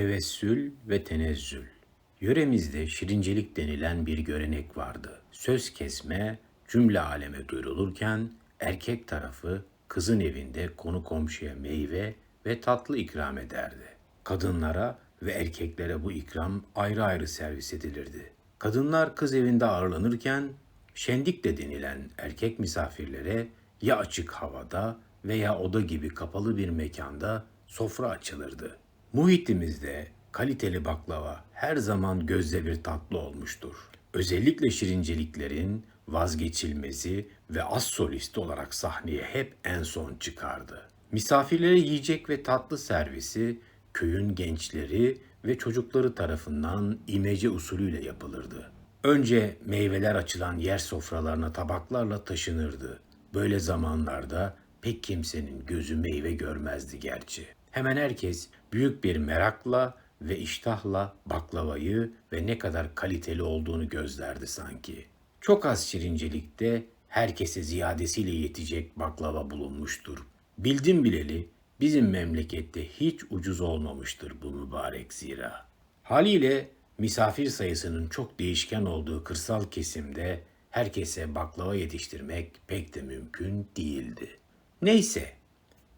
Tevessül ve tenezzül. Yöremizde şirincelik denilen bir görenek vardı. Söz kesme cümle aleme duyurulurken erkek tarafı kızın evinde konu komşuya meyve ve tatlı ikram ederdi. Kadınlara ve erkeklere bu ikram ayrı ayrı servis edilirdi. Kadınlar kız evinde ağırlanırken şendik de denilen erkek misafirlere ya açık havada veya oda gibi kapalı bir mekanda sofra açılırdı. Muhitimizde kaliteli baklava her zaman gözde bir tatlı olmuştur. Özellikle şirinceliklerin vazgeçilmezi ve az solisti olarak sahneye hep en son çıkardı. Misafirlere yiyecek ve tatlı servisi köyün gençleri ve çocukları tarafından imece usulüyle yapılırdı. Önce meyveler açılan yer sofralarına tabaklarla taşınırdı. Böyle zamanlarda pek kimsenin gözü meyve görmezdi gerçi. Hemen herkes büyük bir merakla ve iştahla baklavayı ve ne kadar kaliteli olduğunu gözlerdi sanki. Çok az şirincelikte herkese ziyadesiyle yetecek baklava bulunmuştur. Bildim bileli bizim memlekette hiç ucuz olmamıştır bu mübarek zira. Haliyle misafir sayısının çok değişken olduğu kırsal kesimde herkese baklava yetiştirmek pek de mümkün değildi. Neyse,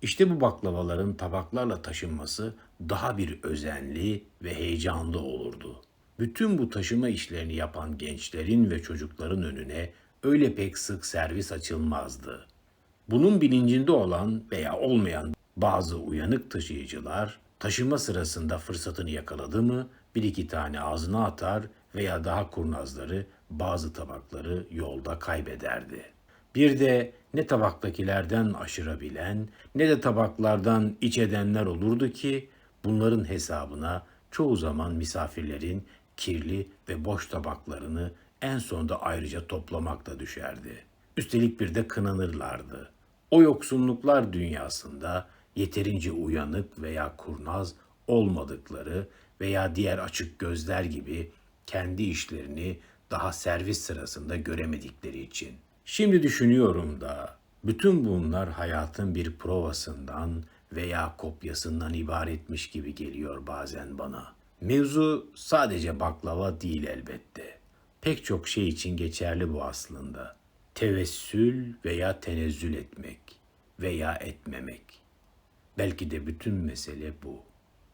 işte bu baklavaların tabaklarla taşınması daha bir özenli ve heyecanlı olurdu. Bütün bu taşıma işlerini yapan gençlerin ve çocukların önüne öyle pek sık servis açılmazdı. Bunun bilincinde olan veya olmayan bazı uyanık taşıyıcılar taşıma sırasında fırsatını yakaladı mı bir iki tane ağzına atar veya daha kurnazları bazı tabakları yolda kaybederdi. Bir de ne tabaktakilerden aşırabilen ne de tabaklardan iç edenler olurdu ki bunların hesabına çoğu zaman misafirlerin kirli ve boş tabaklarını en sonda ayrıca toplamak da düşerdi. Üstelik bir de kınanırlardı. O yoksunluklar dünyasında yeterince uyanık veya kurnaz olmadıkları veya diğer açık gözler gibi kendi işlerini daha servis sırasında göremedikleri için. Şimdi düşünüyorum da bütün bunlar hayatın bir provasından veya kopyasından ibaretmiş gibi geliyor bazen bana. Mevzu sadece baklava değil elbette. Pek çok şey için geçerli bu aslında. Tevessül veya tenezzül etmek veya etmemek. Belki de bütün mesele bu.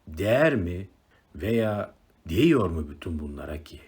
Değer mi veya değiyor mu bütün bunlara ki?